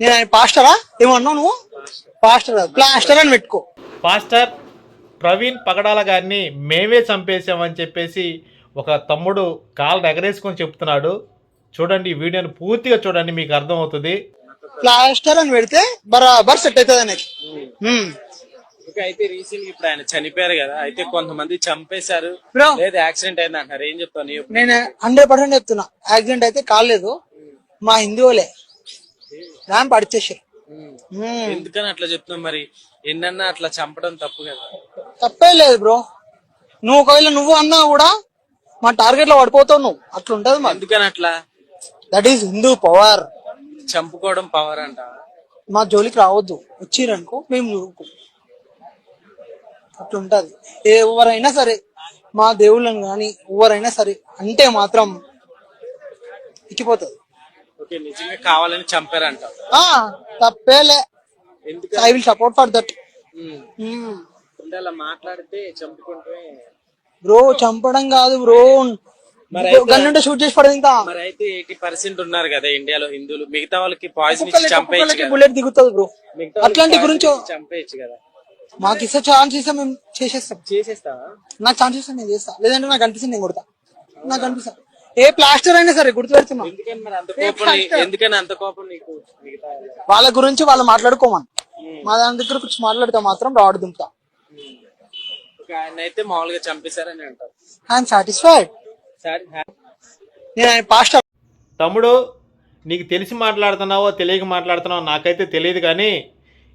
నేను ఆయన పాస్టరా? ఏమన్నావు నువ్వు? పాస్టర్? ప్లాస్టర్ అని పెట్టుకో. పాస్టర్ ప్రవీణ్ పగడాల గారిని మేమే చంపేశామని చెప్పేసి ఒక తమ్ముడు కాలు ఎగరేసుకొని చెప్తున్నాడు. చూడండి ఈ వీడియోని పూర్తిగా చూడండి మీకు అర్థమవుతుంది. ప్లాస్టర్ అని పెడితే బరాబర్ సెట్ అవుతుంది అనేది అయితే రీసెంట్ ఇప్పుడు ఆయన చనిపోయారు కదా అయితే కొంతమంది చంపేశారు. లేదా యాక్సిడెంట్ అయింది అంటారు ఏం చెప్తావు? నీ opinion? నేను హండ్రెడ్ పర్సెంట్ చెప్తున్నా. యాక్సిడెంట్ అయితే కాలేదు మా హిందువులే ర్యాంప్ అడిచేసారు ఉమ్. ఎందుకని అట్లా చెప్తున్నావు మరి? ఎన్నన్నా అట్లా చంపడం తప్పు కదా. తప్పే లేదు బ్రో. నువ్వు ఒకవేళ నువ్వు అన్నా కూడా మా టార్గెట్లో పడిపోతావు నువ్వు. అట్లా ఉంటది మరి. ఎందుకని అట్లా? దట్ ఈస్ హిందూ పవర్ చంపుకోవడం పవర్ అంట? మా జోలికి రావద్దు. వచ్చిరనుకో మేము చూడుకో అట్లా ఉంటది ఎవరైనా సరే మా దేవుళ్ళని కానీ ఎవరైనా సరే అంటే మాత్రం ఎక్కిపోతుంది. ఓకే నిజంగా కావాలని చంపారంట. ఆ తప్పేలే. ఎందుకు I will support for that um. అంటే అలా మాట్లాడితే చంపుకుంటే? బ్రో చంపడం కాదు బ్రో మరి అయితే- గన్నుంటే షూట్ చేసి పడేది ఇంకా మరి అయితే ఎయిటీ పర్సెంట్ ఉన్నారు కదా ఇండియాలో హిందువులు. మిగతా వాళ్ళకి పాయిజన్ ఇచ్చి చంపేయచ్చు కదా. బుల్లెట్ దిగుతుంది బ్రో మిగతా వాళ్ళకి అట్లాంటి poison గురించి ఇచ్చి చంపేయచ్చు కదా. మాకు ఇస్తే ఛాన్స్ ఇస్తే మేము చేసేస్తాం. చేసేస్తావా? నాకు ఛాన్స్ ఇస్తే నేను చేస్తా. లేదంటే నాకు అనిపిస్తుంది నేను కొడతా. నాకు అనిపిస్తా. ఏ ప్లాస్టర్ అయినా సరే గుర్తు పెడుతున్నా ఎందుకని అంత కోపం నీకు? వాళ్ళ గురించి వాళ్ళు మాట్లాడుకోమని. మా దాని దగ్గర గురించి మాట్లాడితే మాత్రం రాడు దింపుతా. అయితే మామూలుగా చంపేశారని అంటారు. ఐఎమ్ సాటిస్ఫైడ్ సరే నేను ఆయన పాస్టర్ తమ్ముడు నీకు తెలిసి మాట్లాడుతున్నావో తెలియక మాట్లాడుతున్నావో నాకైతే తెలియదు కానీ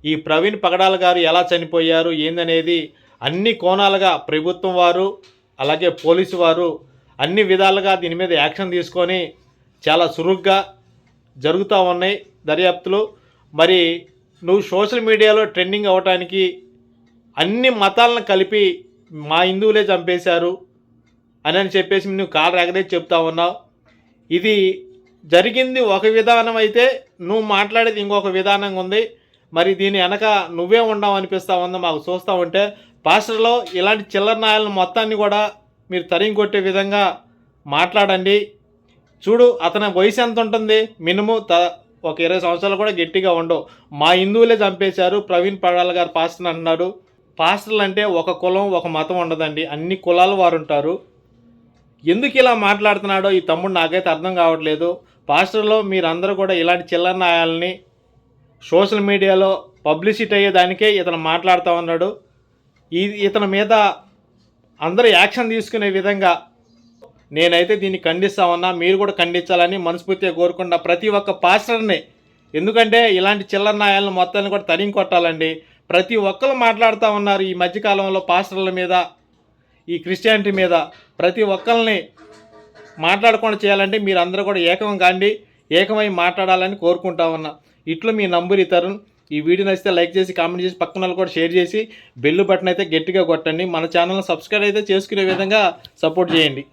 ఈ ప్రవీణ్ పగడాల గారు ఎలా చనిపోయారు ఏందనేది అన్ని కోణాలుగా ప్రభుత్వం వారు అలాగే పోలీసు వారు అన్ని విధాలుగా దీని మీద యాక్షన్ తీసుకొని చాలా సురుగ్గా జరుగుతూ ఉన్నాయి దర్యాప్తులు. మరి నువ్వు సోషల్ మీడియాలో ట్రెండింగ్ అవ్వటానికి అన్ని మతాలను కలిపి మా హిందువులే చంపేశారు అని అని చెప్పేసి నువ్వు కాలు ఎగరేసి చెప్తా ఉన్నావు. ఇది జరిగింది ఒక విధానం అయితే నువ్వు మాట్లాడేది ఇంకొక విధానంగా ఉంది. మరి దీని వెనక నువ్వే ఉండవు అనిపిస్తా ఉందో మాకు చూస్తూ ఉంటే. పాస్టర్లో ఇలాంటి చిల్లర నాయలను మొత్తాన్ని కూడా మీరు తరిం కొట్టే విధంగా మాట్లాడండి. చూడు అతని వయసు ఎంత ఉంటుంది? మినిమం త ఒక ఇరవై సంవత్సరాలు కూడా గట్టిగా ఉండవు. మా హిందువులే చంపేశారు. ప్రవీణ్ పడాల గారు పాస్టర్ అంటున్నారు పాస్టర్లు అంటే ఒక కులం ఒక మతం ఉండదండి. అన్ని కులాల వారు ఉంటారు. ఎందుకు ఇలా మాట్లాడుతున్నాడో ఈ తమ్ముడు నాకైతే అర్థం కావట్లేదు. పాస్టర్లో మీరందరూ కూడా ఇలాంటి చిల్లన్నాయాలని సోషల్ మీడియాలో పబ్లిసిటీ అయ్యేదానికే ఇతను మాట్లాడుతూ ఉన్నాడు. ఈ ఇతని మీద అందరూ యాక్షన్ తీసుకునే విధంగా నేనైతే దీన్ని ఖండిస్తామన్నా మీరు కూడా ఖండించాలని మనస్ఫూర్తిగా కోరుకున్న ప్రతి ఒక్క పాస్టర్ని. ఎందుకంటే ఇలాంటి చిల్లర న్యాయాలను మొత్తాన్ని కూడా తరిగి కొట్టాలండి. ప్రతి ఒక్కరు మాట్లాడుతూ ఉన్నారు ఈ మధ్యకాలంలో పాస్టర్ల మీద ఈ క్రిస్టియానిటీ మీద. ప్రతి ఒక్కరిని మాట్లాడకుండా చేయాలంటే మీరు అందరూ కూడా ఏకం కాండి. ఏకమై మాట్లాడాలని కోరుకుంటా ఉన్నా. ఇట్లు మీ నంబురి తరుణ్. ఈ వీడియో నచ్చితే లైక్ చేసి కామెంట్ చేసి పక్కన వాళ్ళు కూడా షేర్ చేసి బెల్ బటన్ అయితే గట్టిగా కొట్టండి. మన ఛానల్ సబ్స్క్రైబ్ అయితే చేసుకునే విధంగా సపోర్ట్ చేయండి.